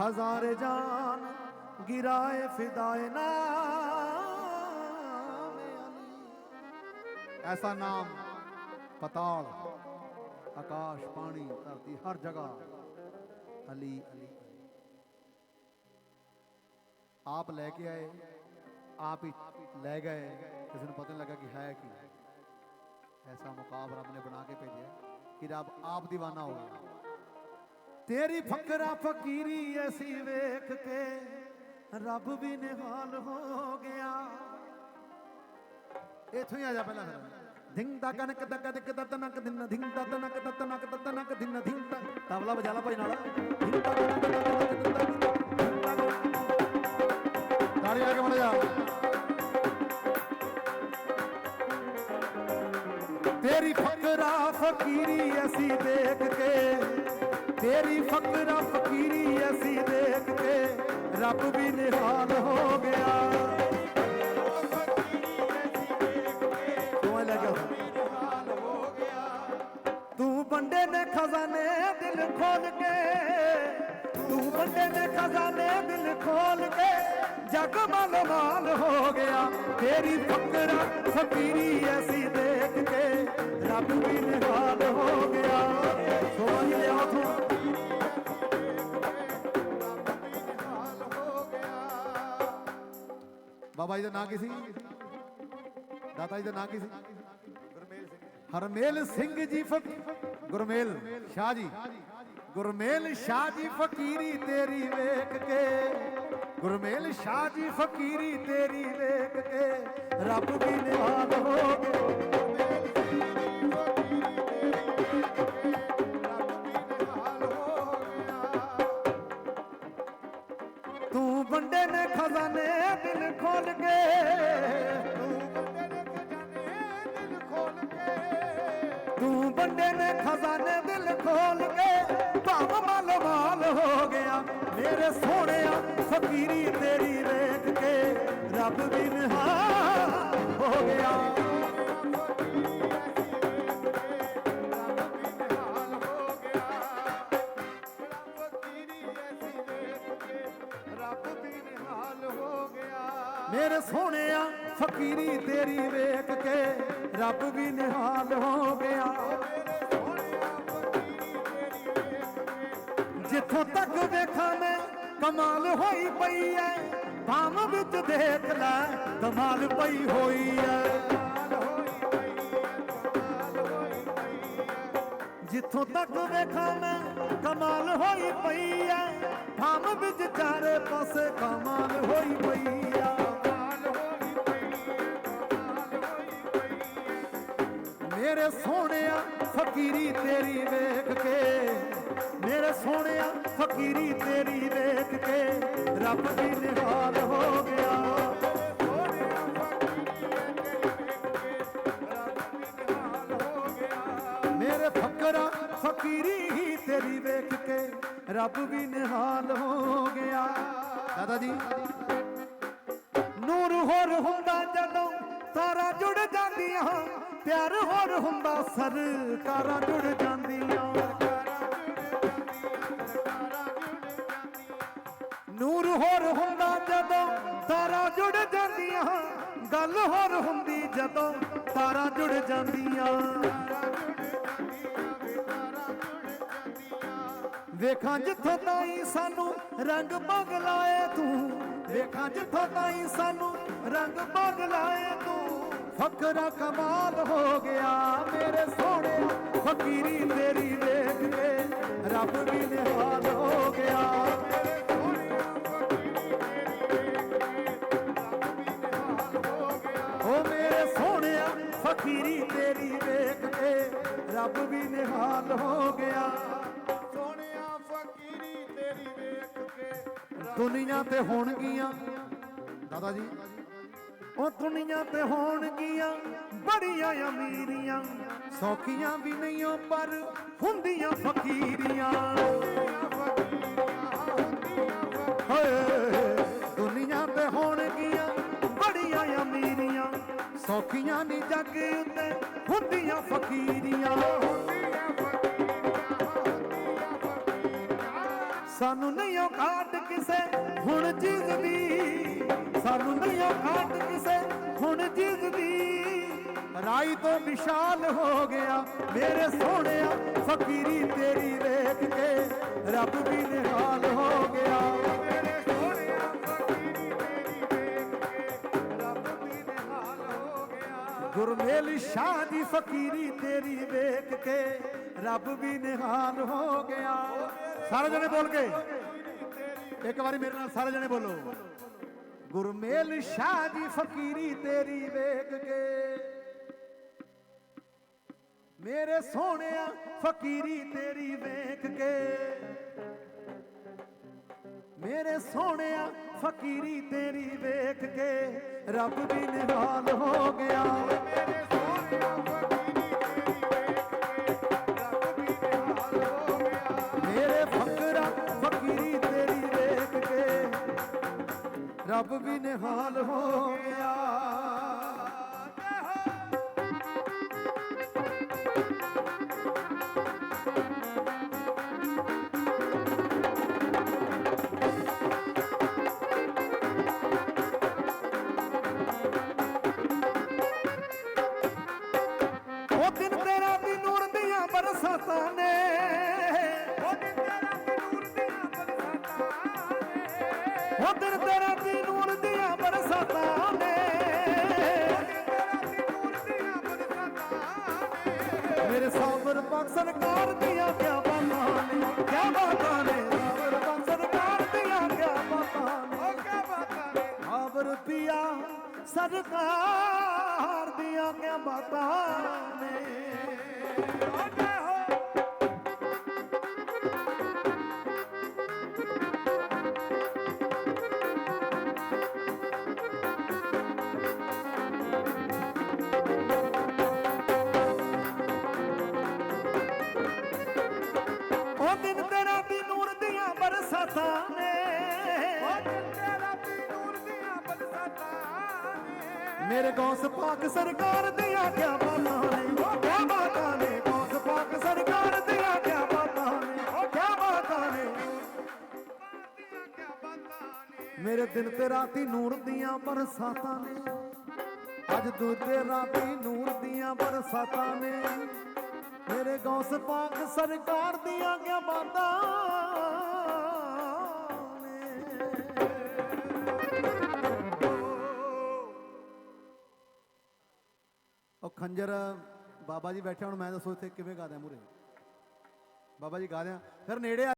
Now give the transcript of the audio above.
ਹਜ਼ਾਰ ਜਾਨ ਗਿਰਾਏ ਫਿਦਾਏ ਨਾਮ ਅਲੀ। ਐਸਾ ਨਾਮ, ਪਤਾਲ, ਆਕਾਸ਼, ਪਾਣੀ, ਧਰਤੀ, ਹਰ ਜਗ੍ਹਾ ਅਲੀ। ਅਲੀ ਆਪ ਲੈ ਕੇ ਆਏ, ਆਪ ਹੀ ਲੈ ਗਏ। ਕਿਸੇ ਨੂੰ ਪਤਾ ਨਹੀਂ ਲੱਗਾ ਕਿ ਹੈ ਕੀ। ਐਸਾ ਮੁਕਾਬਰਾ ਆਪਣੇ ਬਣਾ ਕੇ ਭੇਜਿਆ ਕਿ ਰੱਬ ਆਪ دیਵਾਨਾ ਹੋ ਗਿਆ। ਤੇਰੀ ਫਕਰਾ ਫਕੀਰੀ ਐਸੀ ਵੇਖ ਕੇ ਰੱਬ ਵੀ ਨਿਹਾਲ ਹੋ ਗਿਆ ਇਥੋਂ ਹੀ ਆ ਜਾ ਪਹਿਲਾਂ ਫਿਰ ਧਿੰਗ ਦਾ ਕਨਕ ਦਾ ਕਦਕ ਦਾ ਤਨਕ ਦਿਨ ਧਿੰਗ ਦਾ ਤਨਕ ਦਾ ਤਨਕ ਦਾ ਤਨਕ ਦਿਨ ਧਿੰਗ ਦਾ ਤਬਲਾ ਵਜਾ ਲਾ ਭਾਈ ਨਾਲ ਧਿੰਗ ਦਾ ਕਨਕ ਦਾ ਕਦਕ ਦਿਨ ਦਾ ਧਿੰਗ ਦਾ ਤਾੜੀ ਆ ਕੇ ਮੜ ਜਾ ਤੇਰੀ ਤੇਰੀ ਫਕਰਾ ਫਕੀਰੀ, ਅਸੀਂ ਦੇਖ ਕੇ ਰੱਬ ਵੀ ਨਿਹਾਲ ਹੋ ਗਿਆ। ਤੂੰ ਲੈ ਗਿਆ ਤੂੰ ਬੰਦੇ ਨੇ ਖਜ਼ਾਨੇ ਦਿਲ ਖੋਲ ਕੇ, ਤੂੰ ਬੰਦੇ ਨੇ ਖਜ਼ਾਨੇ ਦਿਲ ਖੋਲ ਕੇ, ਜਗ ਮਲ ਹੋ ਗਿਆ। ਤੇਰੀ ਫਕਰਾ ਫਕੀਰੀ ਐਸੀ ਦੇਖ ਕੇ ਰੱਬ ਵੀ ਨਿਹਾਲ ਹੋ ਗਿਆ। ਸੋਹਣ ਲਿਆ ਬਾਬਾ ਜੀ ਦਾ ਨਾਂ ਕੀ ਸੀ ਦਾਤਾ ਜੀ ਦਾ ਨਾਂ ਕੀ ਸੀ ਹਰਮੇਲ ਸਿੰਘ ਜੀ ਫਕ ਗੁਰਮੇਲ ਸ਼ਾਹ ਜੀ ਗੁਰਮੇਲ ਸ਼ਾਹ ਜੀ ਫਕੀਰੀ ਤੇਰੀ ਵੇਖ ਕੇ ਗੁਰਮੇਲ ਸ਼ਾਹ ਜੀ ਫਕੀਰੀ ਤੇਰੀ ਵੇਖ ਕੇ ਰੱਬ ਵੀ ਨਿਵਾਦ ਹੋ ਗਏ ਤੂੰ ਬੰਦੇ ਨੇ ਖਜ਼ਾਨੇ ਦਿਲ ਖੋਲ ਕੇ। ਤੂੰ ਬੰਦੇ ਨੇ ਖਜ਼ਾਨੇ ਦਿਲ ਖੋਲ ਕੇ। ਭਾਵ ਮਲ ਮਾਲ ਹੋ ਗਿਆ। ਮੇਰੇ ਸੋਹਣਿਆ ਫਕੀਰੀ ਤੇਰੀ ਵੇਖ ਕੇ। ਰੱਬ ਵੀ ਨਿਹਾਲ ਹੋ ਗਿਆ। ਮੇਰੇ ਸੋਹਣਿਆ, ਫਕੀਰੀ ਤੇਰੀ ਵੇਖ ਕੇ ਰੱਬ ਵੀ ਨਿਹਾਲ ਹੋ ਗਿਆ। ਜਿੱਥੋਂ ਤੱਕ ਵੇਖਾਂ ਮੈਂ, ਕਮਾਲ ਹੋਈ ਪਈ ਐ। ਬਾਮ ਵਿੱਚ ਦੇਖ ਲੈ, ਕਮਾਲ ਪਈ ਹੋਈ ਐ। ਜਿੱਥੋਂ ਤੱਕ ਵੇਖਾਂ ਮੈਂ, ਕਮਾਲ ਹੋਈ ਪਈ ਐ। ਬਾਮ ਵਿੱਚ ਚਾਰੇ ਪਾਸੇ ਕਮਾਲ ਹੋਈ ਪਈ ਐ। ਮੇਰੇ ਸੋਹਣਿਆ, ਫਕੀਰੀ ਤੇਰੀ ਵੇਖ ਕੇ। ਮੇਰੇ ਸੋਹਣਿਆ, ਫਕੀਰੀ ਤੇਰੀ ਵੇਖ ਕੇ। ਰੱਬ ਦੀ ਨਿਹਾਲ ਹੋ ਗਿਆ। ਮੇਰੇ ਫਕਰਾ, ਫਕੀਰੀ ਹੀ ਤੇਰੀ ਵੇਖ ਕੇ। ਰੱਬ ਵੀ ਨਿਹਾਲ ਹੋ ਗਿਆ। ਦਾਦਾ ਜੀ ਨੂਰ ਹੋਰ ਹੁੰਦਾ ਜਦੋਂ ਤਾਰਾ ਜੁੜ ਜਾਂਦੀਆਂ। ਪਿਆਰ ਹੋਰ ਹੁੰਦਾ, ਸਰਕਾਰਾਂ ਜੁੜ ਜਾਂਦੀਆਂ। ਨੂਰ ਹੋਰ ਹੁੰਦਾ ਜਦੋਂ ਤਾਰਾ ਜੁੜ ਜਾਂਦੀਆਂ। ਗੱਲ ਹੋਰ ਹੁੰਦੀ ਜਦੋਂ ਤਾਰਾ ਜੁੜ ਜਾਂਦੀਆਂ। ਵੇਖਾਂ ਜਿੱਥੋਂ ਤਾਈ ਸਾਨੂੰ ਰੰਗ ਬਗਲਾਏ ਤੂੰ। ਵੇਖਾਂ ਜਿੱਥੋਂ ਤਾਈ ਸਾਨੂੰ ਰੰਗ ਬਗਲਾਏ ਤੂੰ। ਫਕਰਾ ਕਮਾਲ ਹੋ ਗਿਆ ਮੇਰੇ ਸੋਹਣੇ। ਫਕੀਰੀ ਤੇਰੀ ਵੇਖ ਕੇ ਰੱਬ ਵੀ ਨਿਹਾਲ ਹੋ ਗਿਆ। ਓ ਮੇਰੇ ਸੋਹਣਿਆ ਫਕੀਰੀ ਤੇਰੀ ਵੇਖ ਕੇ ਰੱਬ ਵੀ ਨਿਹਾਲ ਹੋ ਗਿਆ। ਸੋਹਣਿਆ ਫਕੀਰੀ ਤੇਰੀ ਵੇਖ ਕੇ ਦੁਨੀਆ ਤੇ ਹੋਣਗੀਆਂ। ਦਾਦਾ ਜੀ ਉਹ ਦੁਨੀਆ ਤੇ ਹੋਣਗੀਆਂ, ਬੜੀਆਂ ਅਮੀਰੀਆਂ। ਸੌਖੀਆਂ ਵੀ ਨਹੀਂ ਓ ਪਰ ਹੁੰਦੀਆਂ ਫਕੀਰੀਆਂ। ਹੋਏ, ਦੁਨੀਆ ਤੇ ਹੋਣਗੀਆਂ, ਬੜੀਆਂ ਅਮੀਰੀਆਂ। ਸੌਖੀਆਂ ਨਹੀਂ ਜੱਗ ਉੱਤੇ ਹੁੰਦੀਆਂ ਫਕੀਰੀਆਂ। ਸਾਨੂੰ ਨਹੀਂ ਔਕਾਤ ਕਿਸੇ, ਹੁਣ ਚੀਜ਼ ਦੀ। ਸਾਨੂੰ ਨਹੀਂ ਔਕਾਤ ਕਿਸੇ, ਹੁਣ ਚੀਜ਼ ਦੀ। ਰਾਈ ਤੋਂ ਵਿਸ਼ਾਲ ਹੋ ਗਿਆ ਮੇਰੇ ਸੋਹਣਿਆ, ਫਕੀਰੀ ਤੇਰੀ ਵੇਖ ਕੇ ਰੱਬ ਵੀ ਨਿਹਾਲ ਹੋ ਗਿਆ। ਮੇਰੇ ਸੋਹਣਿਆ, ਫਕੀਰੀ ਤੇਰੀ ਵੇਖ ਕੇ ਰੱਬ ਵੀ ਨਿਹਾਲ ਹੋ ਗਿਆ। ਗੁਰਮੇਲ ਸ਼ਾਹ ਦੀ ਫਕੀਰੀ ਤੇਰੀ ਵੇਖ ਕੇ ਰੱਬ ਵੀ ਨਿਹਾਲ ਹੋ ਗਿਆ। ਸਾਰੇ ਜਣੇ ਬੋਲ ਕੇ। ਇੱਕ ਵਾਰੀ ਮੇਰੇ ਨਾਲ ਸਾਰੇ ਜਣੇ ਬੋਲੋ। ਗੁਰਮੇਲ ਸ਼ਾਹ ਦੀ ਫਕੀਰੀ ਤੇਰੀ ਵੇਖ ਕੇ। ਮੇਰੇ ਸੋਹਣਿਆ ਫਕੀਰੀ ਤੇਰੀ ਵੇਖ ਕੇ। ਮੇਰੇ ਸੋਹਣਿਆ ਫਕੀਰੀ ਤੇਰੀ ਵੇਖ ਕੇ। ਰੱਬ ਵੀ ਨਿਹਾਲ ਹੋ ਗਿਆ ਮੇਰੇ ਸੋਹਣਿਆ ਰੱਬ ਵੀ ਨਿਹਾਲ ਹੋ ਗਿਆ। ਮੇਰੇ ਸਾਬਰ ਪਾਕ ਸਰਕਾਰ ਦੀਆਂ ਕਿਆ ਬਾਤਾਂ ਨੇ। ਕਿਆ ਬਾਤਾਂ ਨੇ ਸਾਬਰ ਪਾਕ ਸਰਕਾਰ ਦੀਆਂ ਕਿਆ ਬਾਤਾਂ ਨੇ। ਉਹ ਕਿਆ ਬਾਤਾਂ ਨੇ। ਸਾਬਰ ਪੀਆ ਸਰਕਾਰ ਦੀਆਂ ਕਿਆ ਬਾਤਾਂ ਨੇ ਉਹ ਬਰਸਾਤਾਂ ਨੇ। ਉਹ ਦਿਨ ਤੇਰਾ ਵੀ ਨੂਰ ਦੀਆਂ ਬਰਸਾਤਾਂ ਨੇ। ਮੇਰੇ ਗੌਸ ਪਾਕ ਸਰਕਾਰ ਦੀਆਂ ਕਿਆ ਬਾਤਾਂ ਨੇ। ਉਹ ਕਿਆ ਬਾਤਾਂ ਨੇ ਗੌਸ ਪਾਕ ਸਰਕਾਰ ਦੀਆਂ ਕਿਆ ਬਾਤਾਂ ਨੇ। ਉਹ ਕਿਆ ਬਾਤਾਂ ਨੇ। ਦੀਆਂ ਕਿਆ ਬਾਤਾਂ ਨੇ ਮੇਰੇ ਦਿਨ ਤੇ ਰਾਤੀ ਨੂਰ ਦੀਆਂ ਬਰਸਾਤਾਂ ਨੇ। ਅੱਜ ਦੂਜੇ ਰਾਤੀ ਨੂਰ ਦੀਆਂ ਬਰਸਾਤਾਂ ਨੇ। ਮੇਰੇ ਗੌਸ ਪਾਕ ਸਰਕਾਰ ਦੀਆਂ ਕਿਆ ਬਾਤਾਂ ਉਹ ਖੰਜਰ, ਬਾਬਾ ਜੀ ਬੈਠੇ ਹੁਣ ਮੈਂ ਦੱਸੋ ਇੱਥੇ ਕਿਵੇਂ ਗਾ ਦਿਆਂ ਮੂਰੇ ਬਾਬਾ ਜੀ ਗਾ ਦਿਆਂ। ਫਿਰ ਨੇੜੇ ਆ